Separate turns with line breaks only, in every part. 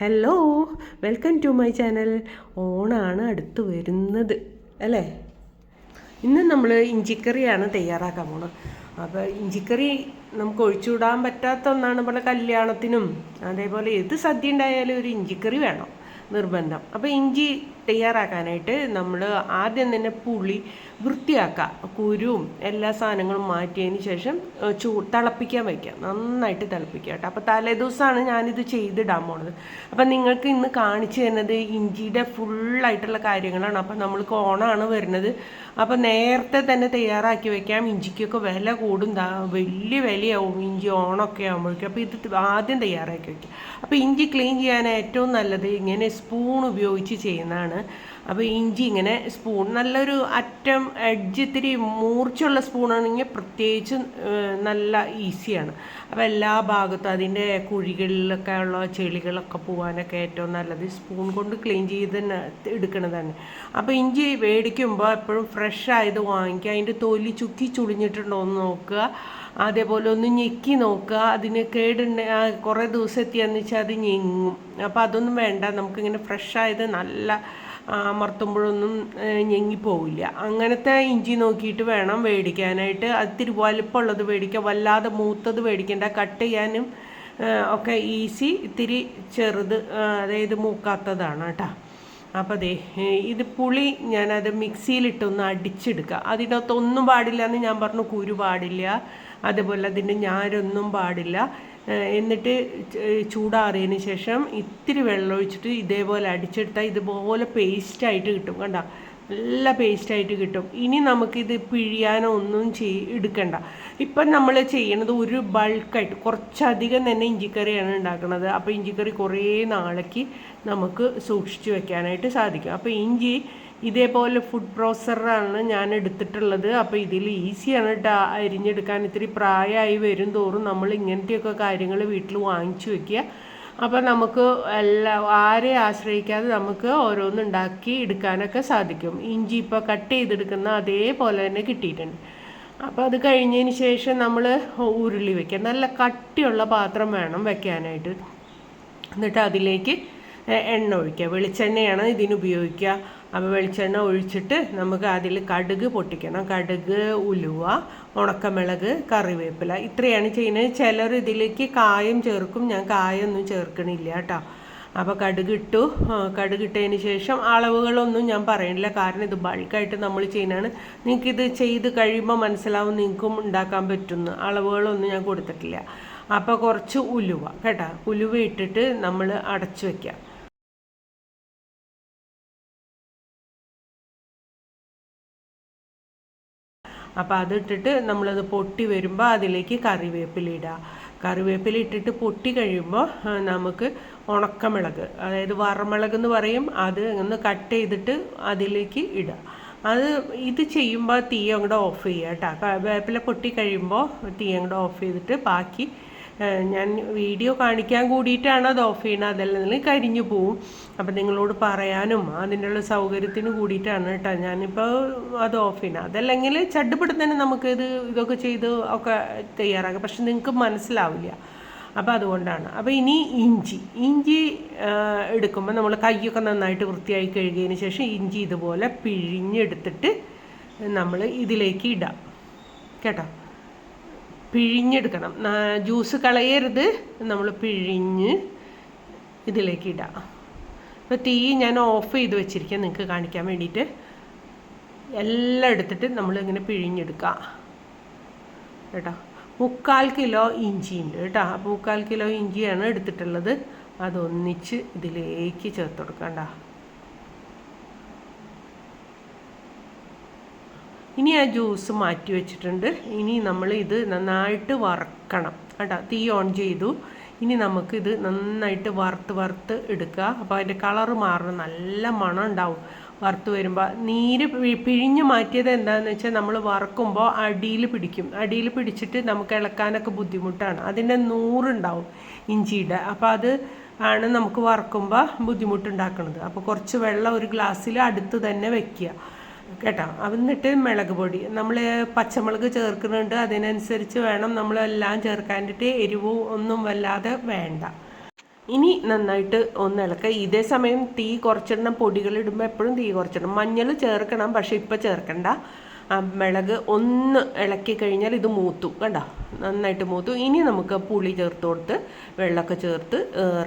Hello welcome to my channel ഓണാണ് അടുത്ത് വരുന്നത് അല്ലേ? ഇന്ന് നമ്മൾ ഇഞ്ചിക്കറിയാണ് തയ്യാറാക്കാൻ പോണത്. അപ്പോൾ ഇഞ്ചിക്കറി നമുക്ക് ഒഴിച്ചുവിടാൻ പറ്റാത്ത ഒന്നാണ് പല കല്യാണത്തിനും അതേപോലെ ഏത് സദ്യ ഉണ്ടായാലും ഒരു ഇഞ്ചിക്കറി വേണം നിർബന്ധം. അപ്പോൾ ഇഞ്ചി തയ്യാറാക്കാനായിട്ട് നമ്മൾ ആദ്യം തന്നെ പുളി വൃത്തിയാക്കുക കുരുവും എല്ലാ സാധനങ്ങളും മാറ്റിയതിന് ശേഷം ചൂ തിളപ്പിക്കാൻ വയ്ക്കുക നന്നായിട്ട് തിളപ്പിക്കുക കേട്ടോ. അപ്പോൾ തലേദിവസമാണ് ഞാനിത് ചെയ്തിടാൻ പോണത്. അപ്പം നിങ്ങൾക്ക് ഇന്ന് കാണിച്ചു തരുന്നത് ഇഞ്ചിയുടെ ഫുള്ളായിട്ടുള്ള കാര്യങ്ങളാണ്. അപ്പം നമ്മൾക്ക് ഓണമാണ് വരുന്നത്. അപ്പം നേരത്തെ തന്നെ തയ്യാറാക്കി വയ്ക്കാം ഇഞ്ചിക്കൊക്കെ വില കൂടും. വലിയ വിലയാവും ഇഞ്ചി ഓണമൊക്കെ ആകുമ്പോഴേക്കും അപ്പോൾ ഇത് ആദ്യം തയ്യാറാക്കി വയ്ക്കുക അപ്പോൾ ഇഞ്ചി ക്ലീൻ ചെയ്യാൻ ഏറ്റവും നല്ലത് ഇങ്ങനെ സ്പൂൺ ഉപയോഗിച്ച് ചെയ്യുന്നതാണ്. അപ്പോൾ ഇഞ്ചി ഇങ്ങനെ സ്പൂൺ നല്ലൊരു അറ്റം എഡ്ജ് ഇത്തിരി മൂർച്ചയുള്ള സ്പൂണാണെങ്കിൽ പ്രത്യേകിച്ച് നല്ല ഈസിയാണ് അപ്പോൾ എല്ലാ ഭാഗത്തും അതിന്റെ കുഴികളിലൊക്കെ ഉള്ള ചെളികളൊക്കെ പോകാനൊക്കെ ഏറ്റവും നല്ലത് സ്പൂൺ കൊണ്ട് ക്ലീൻ ചെയ്ത് എടുക്കണതാണ് അപ്പോൾ ഇഞ്ചി മേടിക്കുമ്പോൾ എപ്പോഴും ഫ്രഷ് ആയത് വാങ്ങിക്കുക. അതിന്റെ തൊലി ചുക്കി ചുളിഞ്ഞിട്ടുണ്ടോ എന്ന് നോക്കുക. അതേപോലെ ഒന്ന് ഞെക്കി നോക്കുക. അതിന് കേടുണ്ട് കുറേ ദിവസം എത്തിയെന്ന് വെച്ചാൽ അത് ഞെങ്ങും. അപ്പോൾ അതൊന്നും വേണ്ട. നമുക്കിങ്ങനെ ഫ്രഷ് ആയത് നല്ല അമർത്തുമ്പോഴൊന്നും ഞെങ്ങിപ്പോവില്ല. അങ്ങനത്തെ ഇഞ്ചി നോക്കിയിട്ട് വേണം മേടിക്കാനായിട്ട് അതിരി വലുപ്പമുള്ളത് മേടിക്കുക വല്ലാതെ മൂത്തത് മേടിക്കേണ്ട കട്ട് ചെയ്യാനും ഒക്കെ ഈസി. ഇത്തിരി ചെറുത് അതായത് മൂക്കാത്തതാണ് കേട്ടോ. അപ്പോൾ അതെ ഇത് പുളി ഞാനത് മിക്സിയിലിട്ടൊന്ന് അടിച്ചെടുക്കുക അതിനകത്തൊന്നും പാടില്ല എന്ന് ഞാൻ പറഞ്ഞു. കുരു പാടില്ല. അതുപോലെ അതിന്റെ ഞാരൊന്നും പാടില്ല. എന്നിട്ട് ചൂടാറിയതിന് ശേഷം ഇത്തിരി വെള്ളം ഒഴിച്ചിട്ട് ഇതേപോലെ അടിച്ചെടുത്താൽ ഇതുപോലെ പേസ്റ്റായിട്ട് കിട്ടും. കണ്ട? നല്ല പേസ്റ്റായിട്ട് കിട്ടും. ഇനി നമുക്കിത് പിഴിയാനോ ഒന്നും ചെയ് എടുക്കണ്ട. ഇപ്പം നമ്മൾ ചെയ്യണത് ഒരു ബൾക്കായിട്ട് കുറച്ചധികം തന്നെ ഇഞ്ചിക്കറിയാണ് ഉണ്ടാക്കുന്നത് അപ്പോൾ ഇഞ്ചിക്കറി കുറേ നാളേക്ക് നമുക്ക് സൂക്ഷിച്ചു വെക്കാനായിട്ട് സാധിക്കും. അപ്പോൾ ഇഞ്ചി ഇതേപോലെ ഫുഡ് പ്രോസറാണ് ഞാൻ എടുത്തിട്ടുള്ളത്. അപ്പോൾ ഇതിൽ ഈസിയാണ് കേട്ടോ അരിഞ്ഞെടുക്കാൻ ഇത്തിരി പ്രായമായി വരും തോറും നമ്മൾ ഇങ്ങനത്തെയൊക്കെ കാര്യങ്ങൾ വീട്ടിൽ വാങ്ങിച്ചു വെക്കുക. അപ്പോൾ നമുക്ക് എല്ലാ ആരെ ആശ്രയിക്കാതെ നമുക്ക് ഓരോന്നുണ്ടാക്കി എടുക്കാനൊക്കെ സാധിക്കും. ഇഞ്ചി ഇപ്പോൾ കട്ട് ചെയ്തെടുക്കുന്ന അതേപോലെ തന്നെ കിട്ടിയിട്ടുണ്ട്. അപ്പോൾ അത് കഴിഞ്ഞതിന് ശേഷം നമ്മൾ ഉരുളി വെക്കുക. നല്ല കട്ടിയുള്ള പാത്രം വേണം വെക്കാനായിട്ട്. എന്നിട്ട് അതിലേക്ക് എണ്ണ ഒഴിക്കുക. വെളിച്ചെണ്ണയാണ് ഇതിന് ഉപയോഗിക്കുക. അപ്പോൾ വെളിച്ചെണ്ണ ഒഴിച്ചിട്ട് നമുക്ക് അതിൽ കടുക് പൊട്ടിക്കണം. കടുക് ഉലുവ ഉണക്കമിളക് കറിവേപ്പില ഇത്രയാണ് ചെയ്യുന്നത്. ചിലർ ഇതിലേക്ക് കായം ചേർക്കും. ഞാൻ കായൊന്നും ചേർക്കണില്ല കേട്ടോ. അപ്പോൾ കടുക് ഇട്ടു. കടുക് ഇട്ടതിന് ശേഷം അളവുകളൊന്നും ഞാൻ പറയണില്ല. കാരണം ഇത് ബൾക്കായിട്ട് നമ്മൾ ചെയ്യുന്നതാണ്. നിങ്ങൾക്കിത് ചെയ്ത് കഴിയുമ്പോൾ മനസ്സിലാവും നിങ്ങൾക്കും ഉണ്ടാക്കാൻ പറ്റുന്നു. അളവുകളൊന്നും ഞാൻ കൊടുത്തിട്ടില്ല. അപ്പോൾ കുറച്ച് ഉലുവ കേട്ടോ. ഉലുവ ഇട്ടിട്ട് നമ്മൾ അടച്ചു വെക്കുക. അപ്പോൾ അതിട്ടിട്ട് നമ്മളത് പൊട്ടി വരുമ്പോൾ അതിലേക്ക് കറിവേപ്പില ഇടുക കറിവേപ്പില ഇട്ടിട്ട് പൊട്ടി കഴിയുമ്പോൾ നമുക്ക് ഉണക്കമുളക് അതായത് വറമുളക് എന്ന് പറയും അത് ഒന്ന് കട്ട് ചെയ്തിട്ട് അതിലേക്ക് ഇടുക അത് ഇത് ചെയ്യുമ്പോൾ തീ അങ്ങോട്ട് ഓഫ് ചെയ്യുക കേട്ടോ. വേപ്പില പൊട്ടി കഴിയുമ്പോൾ തീ അങ്ങോട്ട് ഓഫ് ചെയ്തിട്ട് ബാക്കി ഞാൻ വീഡിയോ കാണിക്കാൻ കൂടിയിട്ടാണ് അത് ഓഫ് ചെയ്യുന്നത്. അതല്ലെങ്കിൽ കരിഞ്ഞു പോവും. അപ്പം നിങ്ങളോട് പറയാനും അതിനുള്ള സൗകര്യത്തിന് കൂടിയിട്ടാണ് കേട്ടോ ഞാനിപ്പോൾ അത് ഓഫ് ചെയ്യണം അതല്ലെങ്കിൽ ചട്ടുപിടുത്തന്നെ നമുക്ക് ഇത് ഇതൊക്കെ ചെയ്ത് ഒക്കെ തയ്യാറാക്കാം. പക്ഷെ നിങ്ങൾക്ക് മനസ്സിലാവില്ല. അപ്പോൾ അതുകൊണ്ടാണ്. അപ്പോൾ ഇനി ഇഞ്ചി. ഇഞ്ചി എടുക്കുമ്പോൾ നമ്മൾ കൈയൊക്കെ നന്നായിട്ട് വൃത്തിയായി കഴുകിയതിന് ശേഷം ഇഞ്ചി ഇതുപോലെ പിഴിഞ്ഞെടുത്തിട്ട് നമ്മൾ ഇതിലേക്ക് ഇടാം. കേട്ടോ? പിഴിഞ്ഞെടുക്കണം. ജ്യൂസ് കളയരുത്. നമ്മൾ പിഴിഞ്ഞ് ഇതിലേക്ക് ഇടാം. അപ്പോൾ തീ ഞാൻ ഓഫ് ചെയ്ത് വെച്ചിരിക്കാം. നിങ്ങൾക്ക് കാണിക്കാൻ വേണ്ടിയിട്ട്. എല്ലാം എടുത്തിട്ട് നമ്മൾ നമ്മളിങ്ങനെ പിഴിഞ്ഞെടുക്കുക കേട്ടോ? മുക്കാൽ കിലോ ഇഞ്ചി ഉണ്ട് കേട്ടോ. അപ്പോൾ മുക്കാൽ കിലോ ഇഞ്ചിയാണ് എടുത്തിട്ടുള്ളത്. അതൊന്നിച്ച് ഇതിലേക്ക് ചേർത്ത് കൊടുക്കണ്ട ഇനി ആ ജ്യൂസ് മാറ്റി വെച്ചിട്ടുണ്ട്. ഇനി നമ്മൾ ഇത് നന്നായിട്ട് വറക്കണം കേട്ടോ. തീ ഓൺ ചെയ്തു. ഇനി നമുക്കിത് നന്നായിട്ട് വറുത്ത് വറുത്ത് എടുക്കുക. അപ്പോൾ അതിന്റെ കളറ് മാറണം. നല്ല മണം ഉണ്ടാവും വറുത്ത് വരുമ്പോൾ. നീര് പിഴിഞ്ഞ് മാറ്റിയത് എന്താണെന്ന് വെച്ചാൽ നമ്മൾ വറക്കുമ്പോൾ അടിയിൽ പിടിക്കും. അടിയിൽ പിടിച്ചിട്ട് നമുക്ക് ഇളക്കാനൊക്കെ ബുദ്ധിമുട്ടാണ്. അതിന്റെ നൂറുണ്ടാവും ഇഞ്ചിയുടെ. അപ്പോൾ അത് ആണ് നമുക്ക് വറക്കുമ്പോൾ ബുദ്ധിമുട്ടുണ്ടാക്കുന്നത് അപ്പോൾ കുറച്ച് വെള്ളം ഒരു ഗ്ലാസ്സിൽ അടുത്ത് തന്നെ വെക്കുക. കേട്ടോ? എന്നിട്ട് മുളക് പൊടി. നമ്മൾ പച്ചമുളക് ചേർക്കുന്നുണ്ട്. അതിനനുസരിച്ച് വേണം നമ്മളെല്ലാം ചേർക്കാനായിട്ട് എരിവ് ഒന്നും വല്ലാതെ വേണ്ട. ഇനി നന്നായിട്ട് ഒന്ന് ഇളക്കുക. ഇതേ സമയം തീ കുറച്ചിടണം. പൊടികൾ ഇടുമ്പോൾ എപ്പോഴും തീ കുറച്ചിടണം. മഞ്ഞൾ ചേർക്കണം പക്ഷെ ഇപ്പം ചേർക്കണ്ട. മിളക് ഒന്ന് ഇളക്കി കഴിഞ്ഞാൽ ഇത് മൂത്തു. കണ്ടോ? നന്നായിട്ട് മൂത്തു. ഇനി നമുക്ക് പുളി ചേർത്ത് കൊടുത്ത് വെള്ളമൊക്കെ ചേർത്ത്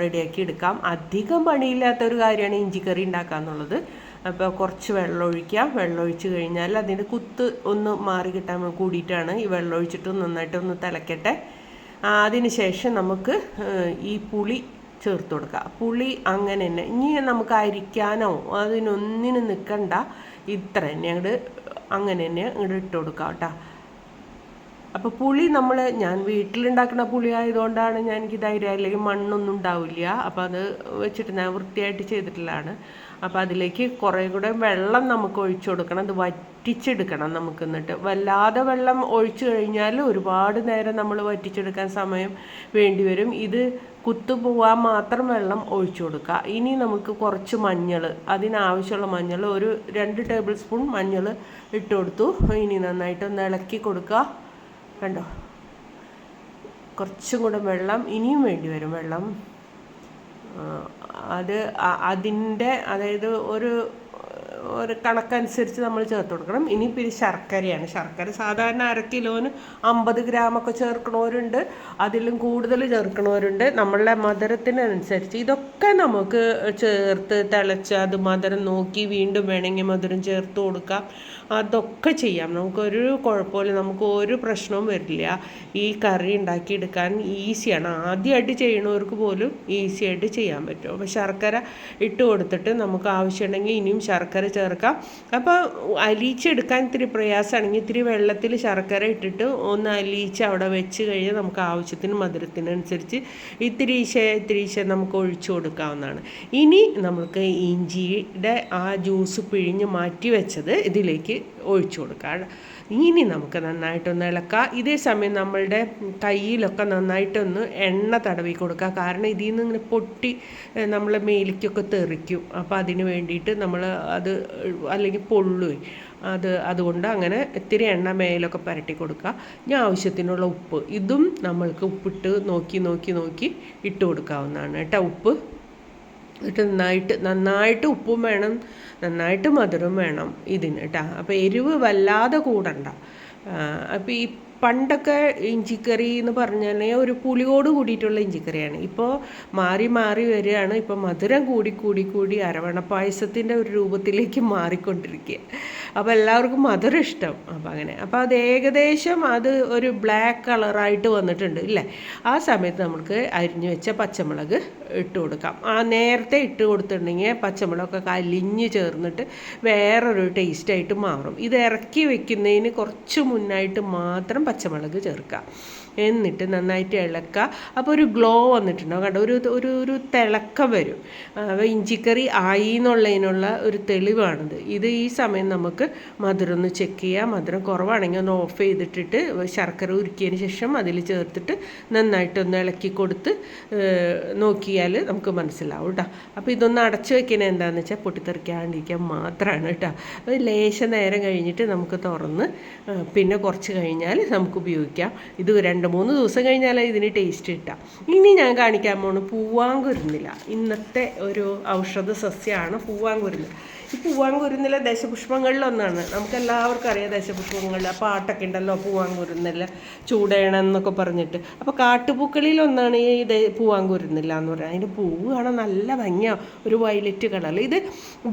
റെഡിയാക്കി എടുക്കാം. അധികം പണിയില്ലാത്ത ഒരു കാര്യമാണ് ഇഞ്ചിക്കറി ഉണ്ടാക്കുക എന്നുള്ളത് അപ്പോൾ കുറച്ച് വെള്ളം ഒഴിക്കുക വെള്ളം ഒഴിച്ച് കഴിഞ്ഞാൽ അതിന്റെ കുത്ത് ഒന്ന് മാറി കിട്ടാൻ കൂടിയിട്ടാണ് ഈ വെള്ളം ഒഴിച്ചിട്ട് നന്നായിട്ട് ഒന്ന് തിളക്കട്ടെ. അതിന് ശേഷം നമുക്ക് ഈ പുളി ചേർത്ത് കൊടുക്കുക പുളി അങ്ങനെ തന്നെ. ഇനി നമുക്ക് അരിക്കാനോ അതിനൊന്നിനും നിൽക്കണ്ട. ഇത്ര തന്നെ അങ്ങോട്ട് അങ്ങനെ തന്നെ അങ്ങോട്ട് ഇട്ട് കൊടുക്കാം കേട്ടോ. അപ്പോൾ പുളി നമ്മൾ ഞാൻ വീട്ടിലുണ്ടാക്കുന്ന പുളി ആയതുകൊണ്ടാണ് ഞാൻ എനിക്ക് ധൈര്യം അല്ലെങ്കിൽ മണ്ണൊന്നും ഉണ്ടാവില്ല. അപ്പോൾ അത് വെച്ചിട്ട് ഞാൻ വൃത്തിയായിട്ട് ചെയ്തിട്ടുള്ളതാണ്. അപ്പോൾ അതിലേക്ക് കുറേ കൂടെ വെള്ളം നമുക്ക് ഒഴിച്ചു കൊടുക്കണം. അത് വറ്റിച്ചെടുക്കണം നമുക്ക് എന്നിട്ട്. വല്ലാതെ വെള്ളം ഒഴിച്ചു കഴിഞ്ഞാൽ ഒരുപാട് നേരം നമ്മൾ വറ്റിച്ചെടുക്കാൻ സമയം വേണ്ടി വരും. ഇത് കുത്തു പോവാൻ മാത്രം വെള്ളം ഒഴിച്ചു കൊടുക്കുക. ഇനി നമുക്ക് കുറച്ച് മഞ്ഞൾ അതിനാവശ്യമുള്ള മഞ്ഞൾ ഒരു രണ്ട് ടേബിൾ സ്പൂൺ മഞ്ഞൾ ഇട്ട് കൊടുത്തു. ഇനി നന്നായിട്ട് ഒന്ന് ഇളക്കി കൊടുക്കുക. കണ്ടോ? കുറച്ചും കൂടെ വെള്ളം ഇനിയും വേണ്ടി വരും. വെള്ളം അത് അതിന്റെ അതായത് ഒരു ഒരു കണക്കനുസരിച്ച് നമ്മൾ ചേർത്ത് കൊടുക്കണം. ഇനി പിന്നെ ശർക്കരയാണ്. ശർക്കര സാധാരണ അര കിലോന് അമ്പത് ഗ്രാമൊക്കെ ചേർക്കണവരുണ്ട്. അതിലും കൂടുതൽ ചേർക്കണവരുണ്ട്. നമ്മളുടെ മധുരത്തിനനുസരിച്ച്. ഇതൊക്കെ നമുക്ക് ചേർത്ത് തിളച്ച് അത് മധുരം നോക്കി വീണ്ടും വേണമെങ്കിൽ മധുരം ചേർത്ത് കൊടുക്കാം. അതൊക്കെ ചെയ്യാം. നമുക്കൊരു കുഴപ്പമില്ല. നമുക്ക് ഒരു പ്രശ്നവും വരില്ല. ഈ കറി ഉണ്ടാക്കിയെടുക്കാൻ ഈസിയാണ്. ആദ്യമായിട്ട് ചെയ്യണവർക്ക് പോലും ഈസി ആയിട്ട് ചെയ്യാൻ പറ്റും. അപ്പോൾ ശർക്കര ഇട്ട് കൊടുത്തിട്ട് നമുക്ക് ആവശ്യമുണ്ടെങ്കിൽ ഇനിയും ശർക്കര ചേർക്കാം. അപ്പോൾ അലിയിച്ചെടുക്കാൻ ഇത്തിരി പ്രയാസമാണെങ്കിൽ ഇത്തിരി വെള്ളത്തിൽ ശർക്കര ഇട്ടിട്ട് ഒന്ന് അലിയിച്ച് അവിടെ വെച്ച് കഴിഞ്ഞാൽ നമുക്ക് ആവശ്യത്തിന് മധുരത്തിനനുസരിച്ച് ഇത്തിരി ഇത്തിരീശ നമുക്ക് ഒഴിച്ചു കൊടുക്കാവുന്നതാണ്. ഇനി നമുക്ക് ഇഞ്ചിയുടെ ആ ജ്യൂസ് പിഴിഞ്ഞ് മാറ്റി വെച്ചത് ഇതിലേക്ക് ഒഴിച്ചു കൊടുക്കുക ഇനി നമുക്ക് നന്നായിട്ടൊന്ന് ഇളക്കുക ഇതേ സമയം നമ്മളുടെ കയ്യിലൊക്കെ നന്നായിട്ടൊന്ന് എണ്ണ തടവി കൊടുക്കുക കാരണം ഇതിൽ നിന്ന് ഇങ്ങനെ പൊട്ടി നമ്മൾ മേലിക്കൊക്കെ തെറിക്കും. അപ്പോൾ അതിന് വേണ്ടിയിട്ട് നമ്മൾ അത് അല്ലെങ്കിൽ പൊള്ളുകയും അത് അതുകൊണ്ട് അങ്ങനെ ഇത്തിരി എണ്ണ മേലൊക്കെ പരട്ടി കൊടുക്കുക ഇനി ആവശ്യത്തിനുള്ള ഉപ്പ്. ഇതും നമ്മൾക്ക് ഉപ്പിട്ട് നോക്കി നോക്കി നോക്കി ഇട്ട് കൊടുക്കാവുന്നതാണ്. കേട്ടോ ഉപ്പ്? എന്നിട്ട് നന്നായിട്ട് നന്നായിട്ട് ഉപ്പും വേണം നന്നായിട്ട് മധുരവും വേണം ഇതിന് കേട്ടോ അപ്പോൾ എരിവ് വല്ലാതെ കൂടണ്ട. അപ്പോൾ ഈ പണ്ടൊക്കെ ഇഞ്ചിക്കറി എന്ന് പറഞ്ഞാൽ ഒരു പുളിയോട് കൂടിയിട്ടുള്ള ഇഞ്ചിക്കറിയാണ്. ഇപ്പോൾ മാറി മാറി വരികയാണ്. ഇപ്പോൾ മധുരം കൂടി കൂടി കൂടി അരവണ പായസത്തിന്റെ ഒരു രൂപത്തിലേക്ക് മാറിക്കൊണ്ടിരിക്കുക. അപ്പോൾ എല്ലാവർക്കും മധുരം ഇഷ്ടം. അപ്പോൾ അങ്ങനെ. അപ്പോൾ അത് ഏകദേശം അത് ഒരു ബ്ലാക്ക് കളറായിട്ട് വന്നിട്ടുണ്ട് ഇല്ലേ? ആ സമയത്ത് നമുക്ക് അരിഞ്ഞു വെച്ച പച്ചമുളക് ഇട്ട് കൊടുക്കാം. ആ നേരത്തെ ഇട്ട് കൊടുത്തിട്ടുണ്ടെങ്കിൽ പച്ചമുളകൊക്കെ അലിഞ്ഞ് ചേർന്നിട്ട് വേറൊരു ടേസ്റ്റായിട്ട് മാറും. ഇത് ഇറക്കി വെക്കുന്നതിന് കുറച്ച് മുന്നായിട്ട് മാത്രം പച്ചമുളക് ചേർക്കുക എന്നിട്ട് നന്നായിട്ട് ഇളക്കുക. അപ്പോൾ ഒരു ഗ്ലോ വന്നിട്ടുണ്ടാവും. കണ്ടോ? ഒരു ഒരു ഒരു തിളക്കം വരും. ഇഞ്ചിക്കറി ആയി എന്നുള്ളതിനുള്ള ഒരു തെളിവാണിത്. ഇത് ഈ സമയം നമുക്ക് മധുരം ഒന്ന് ചെക്ക് ചെയ്യാം. മധുരം കുറവാണെങ്കിൽ ഒന്ന് ഓഫ് ചെയ്തിട്ടിട്ട് ശർക്കര ഉരുക്കിയതിന് ശേഷം അതിൽ ചേർത്തിട്ട് നന്നായിട്ടൊന്ന് ഇളക്കി കൊടുത്ത് നോക്കിയാൽ നമുക്ക് മനസ്സിലാവും കേട്ടോ. അപ്പോൾ ഇതൊന്ന് അടച്ചു വെക്കുന്നത് എന്താണെന്ന് വെച്ചാൽ പൊട്ടിത്തെറിക്കാണ്ടിരിക്കാൻ മാത്രമാണ് കേട്ടോ. ലേശ നേരം കഴിഞ്ഞിട്ട് നമുക്ക് തുറന്ന് പിന്നെ കുറച്ച് കഴിഞ്ഞാൽ നമുക്ക് ഉപയോഗിക്കാം. ഇത് രണ്ട് രണ്ട് മൂന്ന് ദിവസം കഴിഞ്ഞാലേ ഇതിന് ടേസ്റ്റ് കിട്ടാം. ഇനി ഞാൻ കാണിക്കാൻ പോണ് പൂവാങ്കുരുന്നില ഇന്നത്തെ ഒരു ഔഷധ സസ്യമാണ് പൂവാങ്കുരുന്നില ഈ പൂവാങ്കുരുന്നില ദശപുഷ്പങ്ങളിലൊന്നാണ്. നമുക്ക് എല്ലാവർക്കും അറിയാം ദശപുഷ്പങ്ങളിൽ ആ പാട്ടൊക്കെ ഉണ്ടല്ലോ പൂവാങ്കുരുന്നില ചൂടേണം എന്നൊക്കെ പറഞ്ഞിട്ട്. അപ്പോൾ കാട്ടുപൂക്കളിലൊന്നാണ് ഈ പൂവാങ്കുരുന്നില്ല എന്ന് പറയുന്നത്. അതിന്റെ പൂവ് കാണാൻ നല്ല ഭംഗിയാണ് ഒരു വയലറ്റ് കളർ ഇത്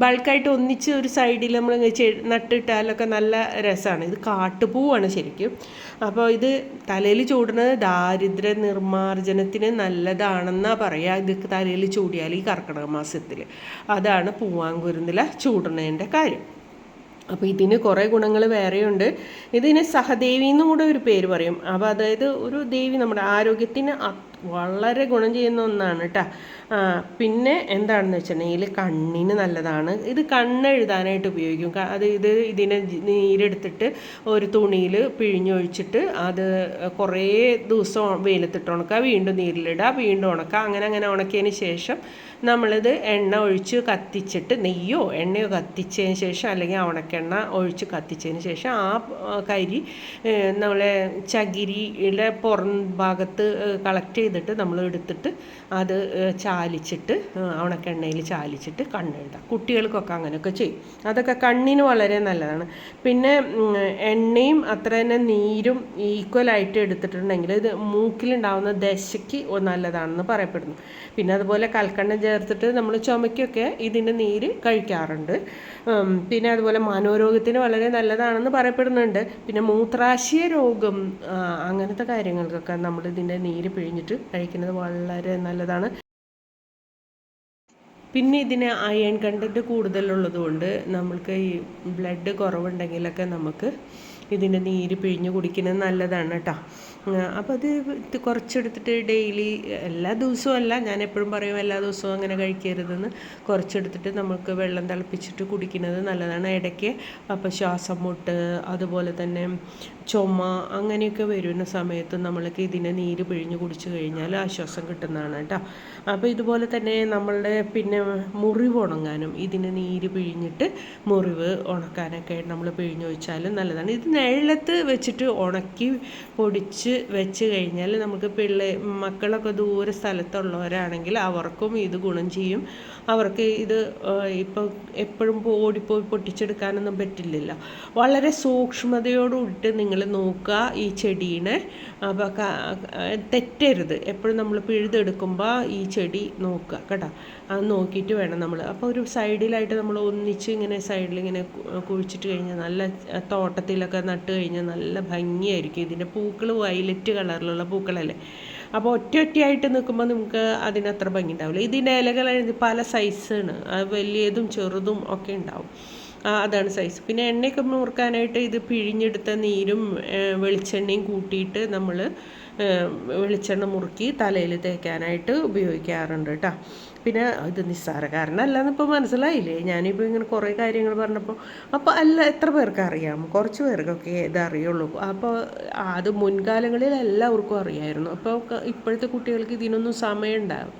ബൾക്കായിട്ട് ഒന്നിച്ച് ഒരു സൈഡിൽ നമ്മൾ നട്ടിട്ടാലൊക്കെ നല്ല രസമാണ് ഇത് കാട്ടുപൂവാണ് ശരിക്കും. അപ്പോൾ ഇത് തലയിൽ ചൂടുന്നത് ദാരിദ്ര്യ നിർമ്മാർജനത്തിന് നല്ലതാണെന്നാണ് പറയുക ഇത് തലയിൽ ചൂടിയാൽ ഈ കർക്കിടക മാസത്തിൽ അതാണ് പൂവാങ്കുരുന്നില ചൂടുന്നതിന്റെ കാര്യം. അപ്പോൾ ഇതിന് കുറേ ഗുണങ്ങൾ വേറെയുണ്ട്. ഇതിന് സഹദേവി എന്നും കൂടെ ഒരു പേര് പറയും. അപ്പോൾ അതായത് ഒരു ദേവി നമ്മുടെ ആരോഗ്യത്തിന് വളരെ ഗുണം ചെയ്യുന്ന ഒന്നാണ് കേട്ടോ പിന്നെ എന്താണെന്ന് വെച്ചിട്ടുണ്ടെങ്കിൽ കണ്ണിന് നല്ലതാണ്. ഇത് കണ്ണെഴുതാനായിട്ട് ഉപയോഗിക്കും. അത് ഇത് ഇതിനെ നീരെടുത്തിട്ട് ഒരു തുണിയിൽ പിഴിഞ്ഞൊഴിച്ചിട്ട് അത് കുറേ ദിവസം വെയിലത്തിട്ട് ഉണക്കുക വീണ്ടും നീരിലിടുക വീണ്ടും ഉണക്കുക അങ്ങനെ അങ്ങനെ ഉണക്കിയതിന് ശേഷം നമ്മളിത് എണ്ണ ഒഴിച്ച് കത്തിച്ചിട്ട് നെയ്യോ എണ്ണയോ കത്തിച്ചതിന് ശേഷം അല്ലെങ്കിൽ ഉണക്കെണ്ണ ഒഴിച്ച് കത്തിച്ചതിന് ശേഷം ആ കരി നമ്മളെ ചകിരിയുടെ പുറം ഭാഗത്ത് കളക്ട് ചെയ്തിട്ട് നമ്മൾ എടുത്തിട്ട് അത് ചാലിച്ചിട്ട് ഉണക്കെണ്ണയിൽ ചാലിച്ചിട്ട് കണ്ണെഴുതാം. കുട്ടികൾക്കൊക്കെ അങ്ങനെയൊക്കെ ചെയ്യും. അതൊക്കെ കണ്ണിന് വളരെ നല്ലതാണ്. പിന്നെ എണ്ണയും അത്ര തന്നെ നീരും ഈക്വലായിട്ട് എടുത്തിട്ടുണ്ടെങ്കിൽ ഇത് മൂക്കിലുണ്ടാവുന്ന ദശയ്ക്ക് നല്ലതാണെന്ന് പറയപ്പെടുന്നു. പിന്നെ അതുപോലെ കൽക്കണ്ണ ചേർത്തിട്ട് നമ്മൾ ചുമയ്ക്കൊക്കെ ഇതിന്റെ നീര് കഴിക്കാറുണ്ട്. പിന്നെ അതുപോലെ മനോരോഗത്തിന് വളരെ നല്ലതാണെന്ന് പറയപ്പെടുന്നുണ്ട്. പിന്നെ മൂത്രാശയ രോഗം അങ്ങനത്തെ കാര്യങ്ങൾക്കൊക്കെ നമ്മൾ ഇതിന്റെ നീര് പിഴിഞ്ഞിട്ട് കഴിക്കുന്നത് വളരെ നല്ലതാണ്. പിന്നെ ഇതിന് അയൺ കണ്ടന്റ് കൂടുതലുള്ളതുകൊണ്ട് നമ്മൾക്ക് ഈ ബ്ലഡ് കുറവുണ്ടെങ്കിലൊക്കെ നമുക്ക് ഇതിന്റെ നീര് പിഴിഞ്ഞ് കുടിക്കുന്നത് നല്ലതാണ് കേട്ടോ. അപ്പോൾ അത് കുറച്ചെടുത്തിട്ട് ഡെയിലി എല്ലാ ദിവസവും അല്ല ഞാൻ എപ്പോഴും പറയും എല്ലാ ദിവസവും അങ്ങനെ കഴിക്കരുതെന്ന്. കുറച്ചെടുത്തിട്ട് നമുക്ക് വെള്ളം തിളപ്പിച്ചിട്ട് കുടിക്കുന്നത് നല്ലതാണ്. ഇടയ്ക്ക് അപ്പോൾ ശ്വാസം മുട്ട് അതുപോലെ തന്നെ ചുമ അങ്ങനെയൊക്കെ വരുന്ന സമയത്ത് നമ്മൾക്ക് ഇതിനെ നീര് പിഴിഞ്ഞ് കുടിച്ചു കഴിഞ്ഞാൽ ആശ്വാസം കിട്ടുന്നതാണ് കേട്ടോ. അപ്പോൾ ഇതുപോലെ തന്നെ നമ്മളുടെ പിന്നെ മുറിവ് ഉണങ്ങാനും ഇതിന് നീര് പിഴിഞ്ഞിട്ട് മുറിവ് ഉണക്കാനൊക്കെ നമ്മൾ പിഴിഞ്ഞൊഴിച്ചാലും നല്ലതാണ്. ഇത് നിഴലത്ത് വെച്ചിട്ട് ഉണക്കി പൊടിച്ച് വെച്ച് കഴിഞ്ഞാൽ നമുക്ക് പിള്ളേ മക്കളൊക്കെ ദൂരെ സ്ഥലത്തുള്ളവരാണെങ്കിൽ അവർക്കും ഇത് ഗുണം ചെയ്യും. അവർക്ക് ഇത് ഇപ്പോൾ എപ്പോഴും ഓടിപ്പോയി പൊട്ടിച്ചെടുക്കാനൊന്നും പറ്റില്ലല്ലോ. വളരെ സൂക്ഷ്മതയോടുകൂടിയിട്ട് നിങ്ങൾ നോക്കുക ഈ ചെടീനെ. അപ്പോൾ തെറ്റരുത്. എപ്പോഴും നമ്മൾ പിഴുതെടുക്കുമ്പോൾ ഈ ചെടി നോക്കുക കേട്ടോ. അത് നോക്കിയിട്ട് വേണം നമ്മൾ. അപ്പോൾ ഒരു സൈഡിലായിട്ട് നമ്മൾ ഒന്നിച്ച് ഇങ്ങനെ സൈഡിൽ ഇങ്ങനെ കുഴിച്ചിട്ട് കഴിഞ്ഞാൽ നല്ല തോട്ടത്തിലൊക്കെ നട്ട് കഴിഞ്ഞാൽ നല്ല ഭംഗിയായിരിക്കും. ഇതിന്റെ പൂക്കൾ വയലറ്റ് കളറിലുള്ള പൂക്കളല്ലേ. അപ്പോൾ ഒറ്റ ഒറ്റയായിട്ട് നിൽക്കുമ്പോൾ നമുക്ക് അതിനത്ര ഭംഗി ഉണ്ടാവില്ല. ഇതിന്റെ ഇലകൾ പല സൈസാണ് അത് വലിയതും ചെറുതും ഒക്കെ ഉണ്ടാവും. അതാണ് സൈസ് പിന്നെ എണ്ണയൊക്കെ മുറുക്കാനായിട്ട് ഇത് പിഴിഞ്ഞെടുത്ത നീരും വെളിച്ചെണ്ണയും കൂട്ടിയിട്ട് നമ്മൾ വെളിച്ചെണ്ണ മുറുക്കി തലയിൽ തേക്കാനായിട്ട് ഉപയോഗിക്കാറുണ്ട് കേട്ടോ പിന്നെ ഇത് നിസ്സാരക്കാരനല്ലെന്ന് ഇപ്പോൾ മനസ്സിലായില്ലേ? ഞാനിപ്പോൾ ഇങ്ങനെ കുറേ കാര്യങ്ങൾ പറഞ്ഞപ്പോൾ അപ്പോൾ അല്ല എത്ര പേർക്ക് അറിയാം? കുറച്ച് പേർക്കൊക്കെ ഇത് അപ്പോൾ അത് മുൻകാലങ്ങളിൽ എല്ലാവർക്കും അറിയായിരുന്നു. അപ്പോൾ ഇപ്പോഴത്തെ കുട്ടികൾക്ക് ഇതിനൊന്നും സമയം ഉണ്ടാവും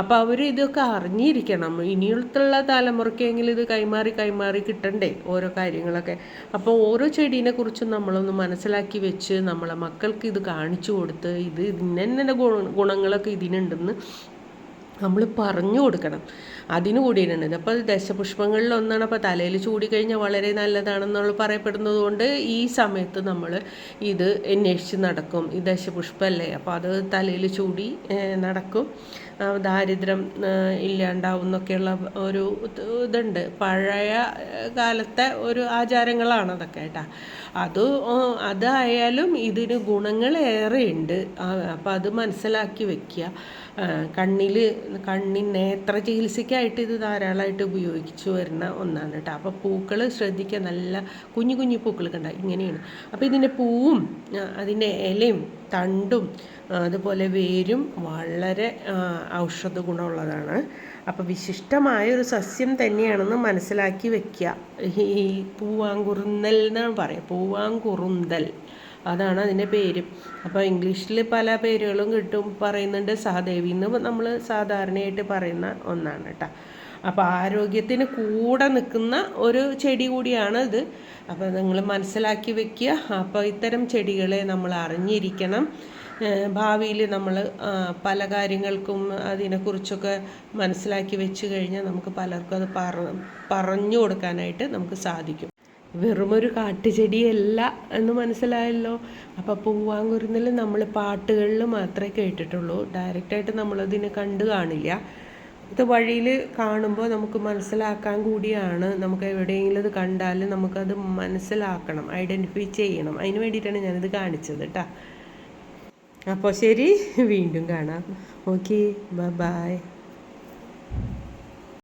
അപ്പോൾ അവർ ഇതൊക്കെ അറിഞ്ഞിരിക്കണം. ഇനിയുള്ള തലമുറയ്ക്കെങ്കിലും ഇത് കൈമാറി കൈമാറി കിട്ടണ്ടേ ഓരോ കാര്യങ്ങളൊക്കെ. അപ്പോൾ ഓരോ ചെടീനെ കുറിച്ചും നമ്മളൊന്ന് മനസ്സിലാക്കി വെച്ച് നമ്മളെ മക്കൾക്ക് ഇത് കാണിച്ചു കൊടുത്ത് ഇത് ഇന്ന ഗുണ ഗുണങ്ങളൊക്കെ ഇതിനുണ്ടെന്ന് നമ്മൾ പറഞ്ഞു കൊടുക്കണം. അതിന് കൂടിയിട്ടുണ്ട് അപ്പോൾ ദശപുഷ്പങ്ങളിൽ ഒന്നാണ്. അപ്പോൾ തലയിൽ ചൂടി കഴിഞ്ഞാൽ വളരെ നല്ലതാണെന്നുള്ള പറയപ്പെടുന്നത് കൊണ്ട് ഈ സമയത്ത് നമ്മൾ ഇത് അന്വേഷിച്ച് നടക്കും. ഈ ദശപുഷ്പമല്ലേ അപ്പോൾ അത് തലയിൽ ചൂടി നടക്കും. ദാരിദ്ര്യം ഇല്ലാണ്ടാവുന്നൊക്കെയുള്ള ഒരു ഇത് ഇതുണ്ട്. പഴയ കാലത്തെ ഒരു ആചാരങ്ങളാണ് അതൊക്കെ കേട്ടോ. അത് അതായാലും ഇതിന് ഗുണങ്ങളേറെയുണ്ട് അപ്പം അത് മനസ്സിലാക്കി വെക്കുക. കണ്ണിൽ കണ്ണിൻ നേത്ര ചികിത്സയ്ക്കായിട്ട് ഇത് ധാരാളമായിട്ട് ഉപയോഗിച്ചു വരുന്ന ഒന്നാണ് കേട്ടോ. അപ്പോൾ പൂക്കൾ ശ്രദ്ധിക്കുക. നല്ല കുഞ്ഞു കുഞ്ഞു പൂക്കൾ കണ്ട ഇങ്ങനെയാണ്. അപ്പോൾ ഇതിന്റെ പൂവും അതിന്റെ ഇലയും തണ്ടും അതുപോലെ വേരും വളരെ ഔഷധ ഗുണമുള്ളതാണ്. അപ്പോൾ വിശിഷ്ടമായ ഒരു സസ്യം തന്നെയാണെന്ന് മനസ്സിലാക്കി വെക്കുക ഈ പൂവാങ്കുറുന്നൽ എന്നാണ് പറയുക പൂവാങ്കുറുന്തൽ. അതാണ് അതിന്റെ പേര്. അപ്പോൾ ഇംഗ്ലീഷിൽ പല പേരുകളും കിട്ടും പറയുന്നുണ്ട്. സഹദേവി എന്ന് നമ്മൾ സാധാരണയായിട്ട് പറയുന്ന ഒന്നാണ് കേട്ടോ അപ്പോൾ ആരോഗ്യത്തിന് കൂടെ നിൽക്കുന്ന ഒരു ചെടി കൂടിയാണ് ഇത്. അപ്പോൾ നിങ്ങൾ മനസ്സിലാക്കി വെക്കുക അപ്പോൾ ഇത്തരം ചെടികളെ നമ്മൾ അറിഞ്ഞിരിക്കണം. ഭാവിയിൽ നമ്മൾ പല കാര്യങ്ങൾക്കും അതിനെക്കുറിച്ചൊക്കെ മനസ്സിലാക്കി വെച്ച് കഴിഞ്ഞാൽ നമുക്ക് പലർക്കും അത് പറ പറഞ്ഞു കൊടുക്കാനായിട്ട് നമുക്ക് സാധിക്കും. വെറുമൊരു കാട്ടുചെടിയല്ല എന്ന് മനസ്സിലായല്ലോ? അപ്പോൾ പൂവാങ്കുരുന്നിൽ നമ്മൾ പാട്ടുകളിൽ മാത്രമേ കേട്ടിട്ടുള്ളൂ. ഡയറക്റ്റായിട്ട് നമ്മളതിനെ കണ്ടു കാണില്ല. ഇത് വഴിയിൽ കാണുമ്പോൾ നമുക്ക് മനസ്സിലാക്കാൻ കൂടിയാണ്. നമുക്ക് എവിടെയെങ്കിലും ഇത് കണ്ടാൽ നമുക്കത് മനസ്സിലാക്കണം ഐഡന്റിഫൈ ചെയ്യണം. അതിന് വേണ്ടിയിട്ടാണ് ഞാനിത് കാണിച്ചത് കേട്ടോ. അപ്പോൾ ശരി വീണ്ടും കാണാം. Okay bye